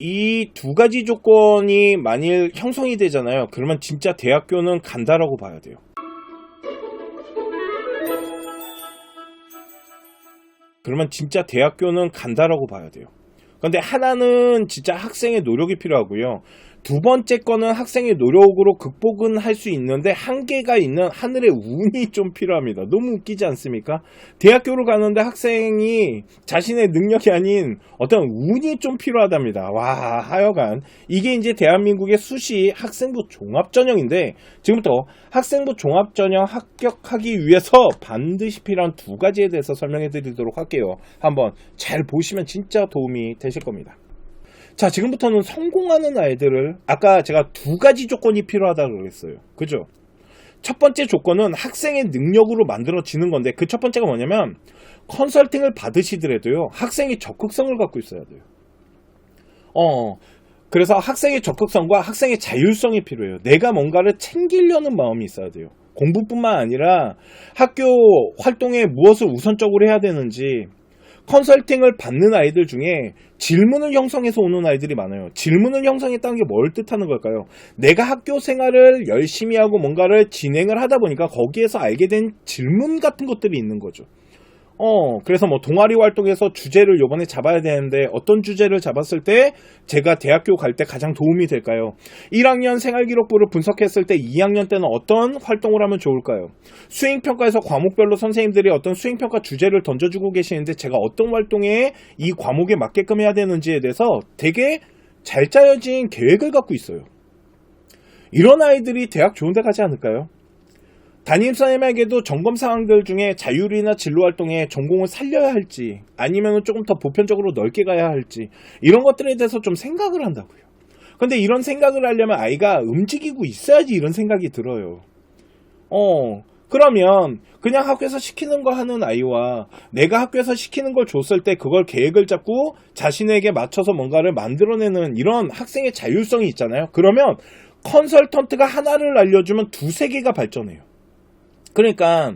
이 두 가지 조건이 만일 형성이 되잖아요. 그러면 진짜 대학교는 간다라고 봐야 돼요. 그러면 진짜 대학교는 간다라고 봐야 돼요. 근데 하나는 진짜 학생의 노력이 필요하고요. 두 번째 거는 학생의 노력으로 극복은 할 수 있는데 한계가 있는 하늘의 운이 좀 필요합니다. 너무 웃기지 않습니까? 대학교를 가는데 학생이 자신의 능력이 아닌 어떤 운이 좀 필요하답니다. 와, 하여간 이게 이제 대한민국의 수시 학생부 종합 전형인데 지금부터 학생부 종합 전형 합격하기 위해서 반드시 필요한 두 가지에 대해서 설명해 드리도록 할게요. 한번 잘 보시면 진짜 도움이 되실 겁니다. 자, 지금부터는 성공하는 아이들을 아까 제가 두 가지 조건이 필요하다고 그랬어요. 그죠? 첫 번째 조건은 학생의 능력으로 만들어지는 건데 그 첫 번째가 뭐냐면 컨설팅을 받으시더라도요. 학생이 적극성을 갖고 있어야 돼요. 어. 그래서 학생의 적극성과 학생의 자율성이 필요해요. 내가 뭔가를 챙기려는 마음이 있어야 돼요. 공부뿐만 아니라 학교 활동에 무엇을 우선적으로 해야 되는지 컨설팅을 받는 아이들 중에 질문을 형성해서 오는 아이들이 많아요. 질문을 형성했다는 게 뭘 뜻하는 걸까요? 내가 학교 생활을 열심히 하고 뭔가를 진행을 하다 보니까 거기에서 알게 된 질문 같은 것들이 있는 거죠. 어, 그래서 뭐 동아리 활동에서 주제를 요번에 잡아야 되는데 어떤 주제를 잡았을 때 제가 대학교 갈 때 가장 도움이 될까요? 1학년 생활기록부를 분석했을 때 2학년 때는 어떤 활동을 하면 좋을까요? 수행평가에서 과목별로 선생님들이 어떤 수행평가 주제를 던져주고 계시는데 제가 어떤 활동에 이 과목에 맞게끔 해야 되는지에 대해서 되게 잘 짜여진 계획을 갖고 있어요. 이런 아이들이 대학 좋은 데 가지 않을까요? 담임선생님에게도 점검 사항들 중에 자율이나 진로 활동에 전공을 살려야 할지 아니면 조금 더 보편적으로 넓게 가야 할지 이런 것들에 대해서 좀 생각을 한다고요. 근데 이런 생각을 하려면 아이가 움직이고 있어야지 이런 생각이 들어요. 어, 그러면 그냥 학교에서 시키는 거 하는 아이와 내가 학교에서 시키는 걸 줬을 때 그걸 계획을 잡고 자신에게 맞춰서 뭔가를 만들어내는 이런 학생의 자율성이 있잖아요. 그러면 컨설턴트가 하나를 알려주면 두세 개가 발전해요. 그러니까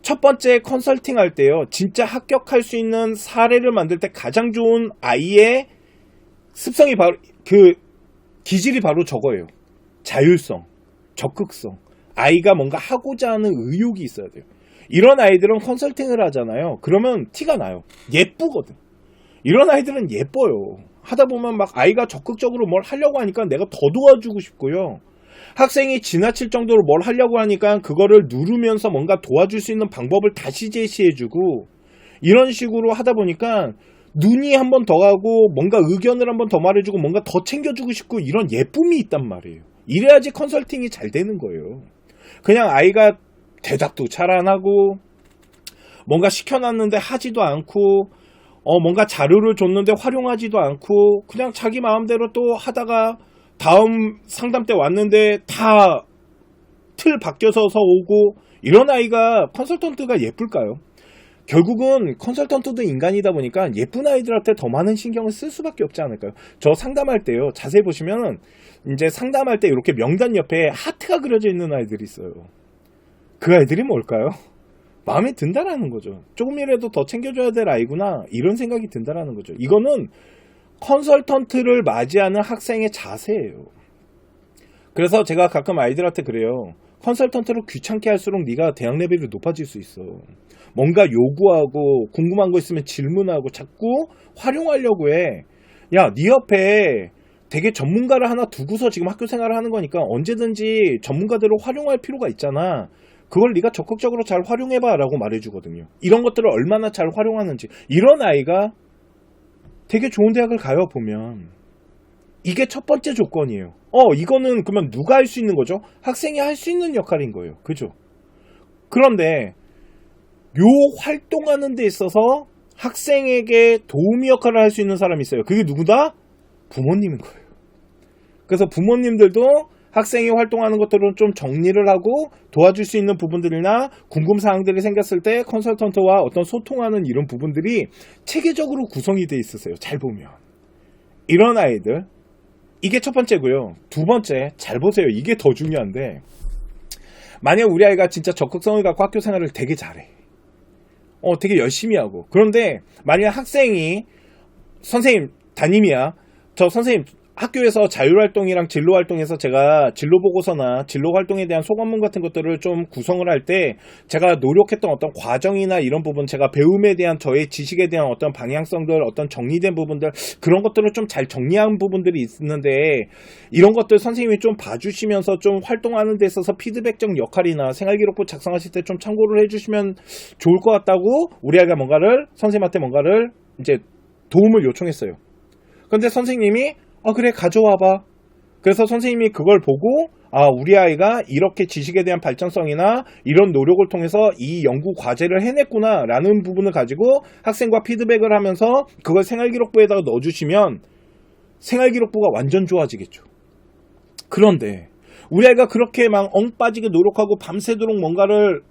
첫 번째 컨설팅 할 때요. 진짜 합격할 수 있는 사례를 만들 때 가장 좋은 아이의 습성이 바로 그 기질이 바로 저거예요. 자율성, 적극성. 아이가 뭔가 하고자 하는 의욕이 있어야 돼요. 이런 아이들은 컨설팅을 하잖아요. 그러면 티가 나요. 예쁘거든. 이런 아이들은 예뻐요. 하다 보면 막 아이가 적극적으로 뭘 하려고 하니까 내가 더 도와주고 싶고요. 학생이 지나칠 정도로 뭘 하려고 하니까 그거를 누르면서 뭔가 도와줄 수 있는 방법을 다시 제시해주고 이런 식으로 하다 보니까 눈이 한 번 더 가고 뭔가 의견을 한 번 더 말해주고 뭔가 더 챙겨주고 싶고 이런 예쁨이 있단 말이에요. 이래야지 컨설팅이 잘 되는 거예요. 그냥 아이가 대답도 잘 안 하고 뭔가 시켜놨는데 하지도 않고 어 뭔가 자료를 줬는데 활용하지도 않고 그냥 자기 마음대로 또 하다가 다음 상담 때 왔는데 다 틀 바뀌어서 오고 이런 아이가 컨설턴트가 예쁠까요? 결국은 컨설턴트도 인간이다 보니까 예쁜 아이들한테 더 많은 신경을 쓸 수밖에 없지 않을까요? 저 상담할 때요. 자세히 보시면 이제 상담할 때 이렇게 명단 옆에 하트가 그려져 있는 아이들이 있어요. 그 아이들이 뭘까요? 마음에 든다라는 거죠. 조금이라도 더 챙겨줘야 될 아이구나 이런 생각이 든다라는 거죠. 이거는 컨설턴트를 맞이하는 학생의 자세예요. 그래서 제가 가끔 아이들한테 그래요. 컨설턴트를 귀찮게 할수록 네가 대학 레벨이 높아질 수 있어. 뭔가 요구하고 궁금한 거 있으면 질문하고 자꾸 활용하려고 해. 야, 네 옆에 되게 전문가를 하나 두고서 지금 학교 생활을 하는 거니까 언제든지 전문가들을 활용할 필요가 있잖아. 그걸 네가 적극적으로 잘 활용해봐라고 말해주거든요. 이런 것들을 얼마나 잘 활용하는지 이런 아이가 되게 좋은 대학을 가요 보면 이게 첫 번째 조건이에요. 어 이거는 그러면 누가 할 수 있는 거죠? 학생이 할 수 있는 역할인 거예요. 그죠? 그런데 요 활동하는 데 있어서 학생에게 도우미 역할을 할 수 있는 사람이 있어요. 그게 누구다? 부모님인 거예요. 그래서 부모님들도 학생이 활동하는 것들은 좀 정리를 하고 도와줄 수 있는 부분들이나 궁금 사항들이 생겼을 때 컨설턴트와 어떤 소통하는 이런 부분들이 체계적으로 구성이 돼 있으세요. 잘 보면. 이런 아이들 이게 첫 번째고요. 두 번째 잘 보세요. 이게 더 중요한데 만약 우리 아이가 진짜 적극성을 갖고 학교 생활을 되게 잘해. 어, 되게 열심히 하고. 그런데 만약 학생이 선생님 담임이야. 저 선생님 학교에서 자율활동이랑 진로활동에서 제가 진로보고서나 진로활동에 대한 소감문 같은 것들을 좀 구성을 할 때 제가 노력했던 어떤 과정이나 이런 부분 제가 배움에 대한 저의 지식에 대한 어떤 방향성들 어떤 정리된 부분들 그런 것들을 좀 잘 정리한 부분들이 있는데 이런 것들 선생님이 좀 봐주시면서 좀 활동하는 데 있어서 피드백적 역할이나 생활기록부 작성하실 때 좀 참고를 해주시면 좋을 것 같다고 우리 아이가 뭔가를 선생님한테 뭔가를 이제 도움을 요청했어요. 근데 선생님이 아 그래 가져와봐. 그래서 선생님이 그걸 보고 아 우리 아이가 이렇게 지식에 대한 발전성이나 이런 노력을 통해서 이 연구 과제를 해냈구나 라는 부분을 가지고 학생과 피드백을 하면서 그걸 생활기록부에다가 넣어주시면 생활기록부가 완전 좋아지겠죠. 그런데 우리 아이가 그렇게 막 엉 빠지게 노력하고 밤새도록 뭔가를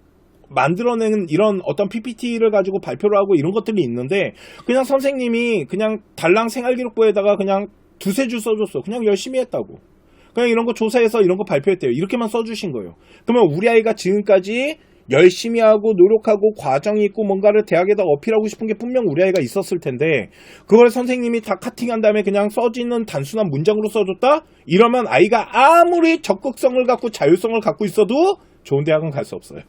만들어내는 이런 어떤 PPT를 가지고 발표를 하고 이런 것들이 있는데 그냥 선생님이 그냥 달랑 생활기록부에다가 그냥 두세 줄 써줬어. 그냥 열심히 했다고. 그냥 이런 거 조사해서 이런 거 발표했대요. 이렇게만 써주신 거예요. 그러면 우리 아이가 지금까지 열심히 하고 노력하고 과정이 있고 뭔가를 대학에다 어필하고 싶은 게 분명 우리 아이가 있었을 텐데 그걸 선생님이 다 카팅한 다음에 그냥 써지는 단순한 문장으로 써줬다? 이러면 아이가 아무리 적극성을 갖고 자율성을 갖고 있어도 좋은 대학은 갈 수 없어요.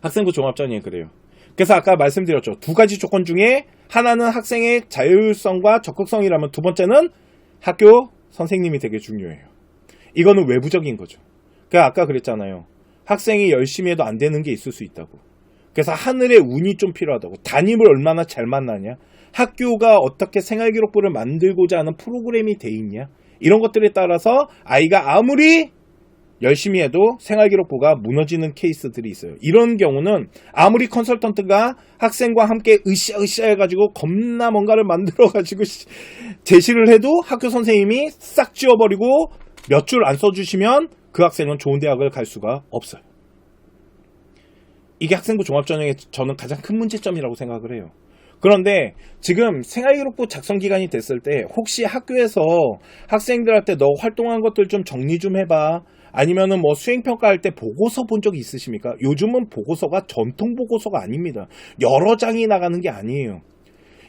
학생부 종합전이 그래요. 그래서 아까 말씀드렸죠. 두 가지 조건 중에 하나는 학생의 자율성과 적극성이라면 두 번째는 학교 선생님이 되게 중요해요. 이거는 외부적인 거죠. 그러니까 아까 그랬잖아요. 학생이 열심히 해도 안 되는 게 있을 수 있다고. 그래서 하늘의 운이 좀 필요하다고. 담임을 얼마나 잘 만나냐. 학교가 어떻게 생활기록부를 만들고자 하는 프로그램이 돼 있냐. 이런 것들에 따라서 아이가 아무리 열심히 해도 생활기록부가 무너지는 케이스들이 있어요. 이런 경우는 아무리 컨설턴트가 학생과 함께 으쌰으쌰 해가지고 겁나 뭔가를 만들어가지고 제시를 해도 학교 선생님이 싹 지워버리고 몇 줄 안 써주시면 그 학생은 좋은 대학을 갈 수가 없어요. 이게 학생부 종합전형의 저는 가장 큰 문제점이라고 생각을 해요. 그런데 지금 생활기록부 작성 기간이 됐을 때 혹시 학교에서 학생들한테 너 활동한 것들 좀 정리 좀 해봐. 아니면은 뭐 수행평가할 때 보고서 본 적이 있으십니까? 요즘은 보고서가 전통 보고서가 아닙니다. 여러 장이 나가는 게 아니에요.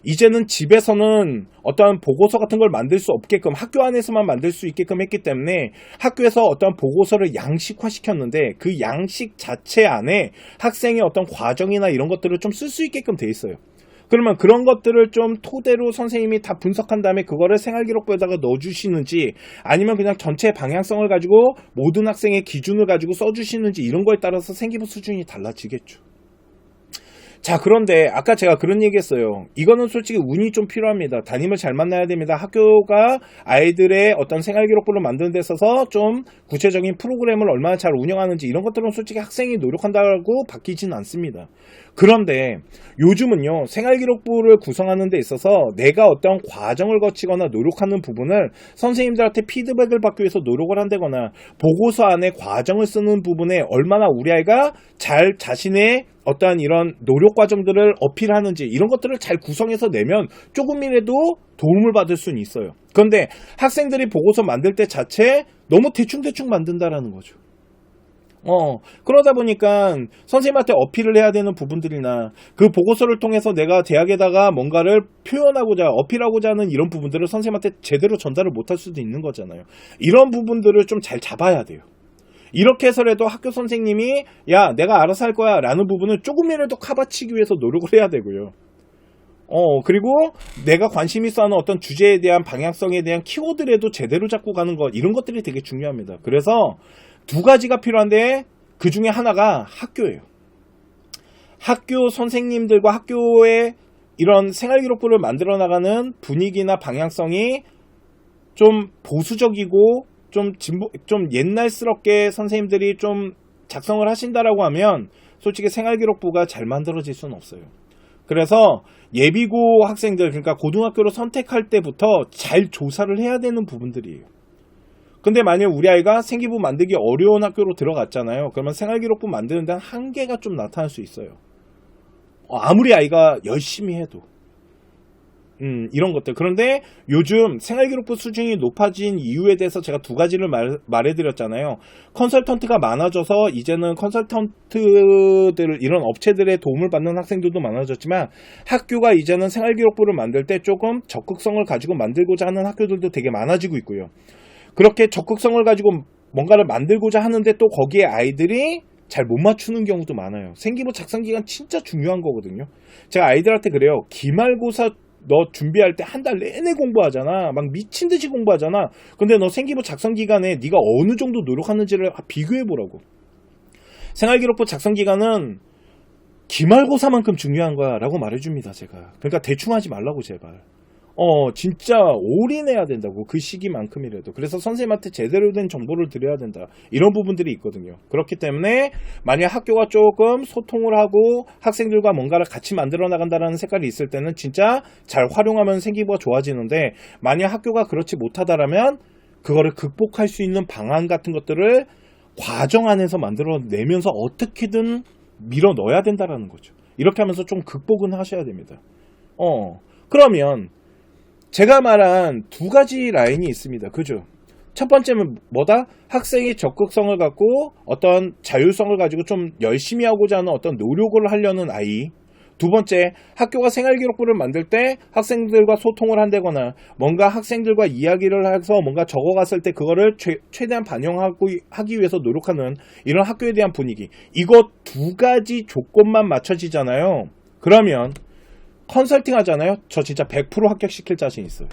이제는 집에서는 어떠한 보고서 같은 걸 만들 수 없게끔 학교 안에서만 만들 수 있게끔 했기 때문에 학교에서 어떤 보고서를 양식화 시켰는데 그 양식 자체 안에 학생의 어떤 과정이나 이런 것들을 좀 쓸 수 있게끔 돼 있어요. 그러면 그런 것들을 좀 토대로 선생님이 다 분석한 다음에 그거를 생활 기록부에다가 넣어주시는지 아니면 그냥 전체 방향성을 가지고 모든 학생의 기준을 가지고 써주시는지 이런 거에 따라서 생기부 수준이 달라지겠죠. 자, 그런데 아까 제가 그런 얘기 했어요. 이거는 솔직히 운이 좀 필요합니다. 담임을 잘 만나야 됩니다. 학교가 아이들의 어떤 생활 기록부를 만드는 데 있어서 좀 구체적인 프로그램을 얼마나 잘 운영하는지 이런 것들은 솔직히 학생이 노력한다고 바뀌지는 않습니다. 그런데 요즘은요, 생활 기록부를 구성하는 데 있어서 내가 어떤 과정을 거치거나 노력하는 부분을 선생님들한테 피드백을 받기 위해서 노력을 한다거나 보고서 안에 과정을 쓰는 부분에 얼마나 우리 아이가 잘 자신의 어떠한 이런 노력 과정들을 어필하는지 이런 것들을 잘 구성해서 내면 조금이라도 도움을 받을 수는 있어요. 그런데 학생들이 보고서 만들 때 자체 너무 대충대충 만든다라는 거죠. 어, 그러다 보니까 선생님한테 어필을 해야 되는 부분들이나 그 보고서를 통해서 내가 대학에다가 뭔가를 표현하고자, 어필하고자 하는 이런 부분들을 선생님한테 제대로 전달을 못할 수도 있는 거잖아요. 이런 부분들을 좀 잘 잡아야 돼요. 이렇게 해서라도 학교 선생님이 야 내가 알아서 할 거야 라는 부분을 조금이라도 카바치기 위해서 노력을 해야 되고요. 어 그리고 내가 관심 있어 하는 어떤 주제에 대한 방향성에 대한 키워드라도 제대로 잡고 가는 것 이런 것들이 되게 중요합니다. 그래서 두 가지가 필요한데 그 중에 하나가 학교예요. 학교 선생님들과 학교의 이런 생활기록부를 만들어 나가는 분위기나 방향성이 좀 보수적이고 좀 진보, 좀 옛날스럽게 선생님들이 좀 작성을 하신다라고 하면 솔직히 생활기록부가 잘 만들어질 수는 없어요. 그래서 예비고 학생들, 그러니까 고등학교로 선택할 때부터 잘 조사를 해야 되는 부분들이에요. 근데 만약 우리 아이가 생기부 만들기 어려운 학교로 들어갔잖아요. 그러면 생활기록부 만드는 데는 한계가 좀 나타날 수 있어요. 어, 아무리 아이가 열심히 해도. 음, 이런 것들. 그런데 요즘 생활기록부 수준이 높아진 이유에 대해서 제가 두 가지를 말, 말해드렸잖아요. 컨설턴트가 많아져서 이제는 컨설턴트들, 이런 업체들의 도움을 받는 학생들도 많아졌지만 학교가 이제는 생활기록부를 만들 때 조금 적극성을 가지고 만들고자 하는 학교들도 되게 많아지고 있고요. 그렇게 적극성을 가지고 뭔가를 만들고자 하는데 또 거기에 아이들이 잘못 맞추는 경우도 많아요. 생기부 작성 기간 진짜 중요한 거거든요. 제가 아이들한테 그래요. 기말고사 너 준비할 때 한 달 내내 공부하잖아. 막 미친 듯이 공부하잖아. 근데 너 생기부 작성 기간에 네가 어느 정도 노력하는지를 비교해 보라고. 생활기록부 작성 기간은 기말고사만큼 중요한 거야라고 말해줍니다. 제가. 그러니까 대충 하지 말라고 제발. 어, 진짜 올인해야 된다고. 그 시기만큼이라도. 그래서 선생님한테 제대로 된 정보를 드려야 된다. 이런 부분들이 있거든요. 그렇기 때문에 만약 학교가 조금 소통을 하고 학생들과 뭔가를 같이 만들어 나간다라는 색깔이 있을 때는 진짜 잘 활용하면 생기부가 좋아지는데 만약 학교가 그렇지 못하다라면 그거를 극복할 수 있는 방안 같은 것들을 과정 안에서 만들어 내면서 어떻게든 밀어 넣어야 된다라는 거죠. 이렇게 하면서 좀 극복은 하셔야 됩니다. 어, 그러면 제가 말한 두 가지 라인이 있습니다. 그죠? 첫 번째는 뭐다? 학생이 적극성을 갖고 어떤 자율성을 가지고 좀 열심히 하고자 하는 어떤 노력을 하려는 아이. 두 번째, 학교가 생활기록부를 만들 때 학생들과 소통을 한다거나 뭔가 학생들과 이야기를 해서 뭔가 적어갔을 때 그거를 최, 최대한 반영하고 하기 위해서 노력하는 이런 학교에 대한 분위기. 이거 두 가지 조건만 맞춰지잖아요. 그러면 컨설팅 하잖아요. 저 진짜 100% 합격시킬 자신 있어요.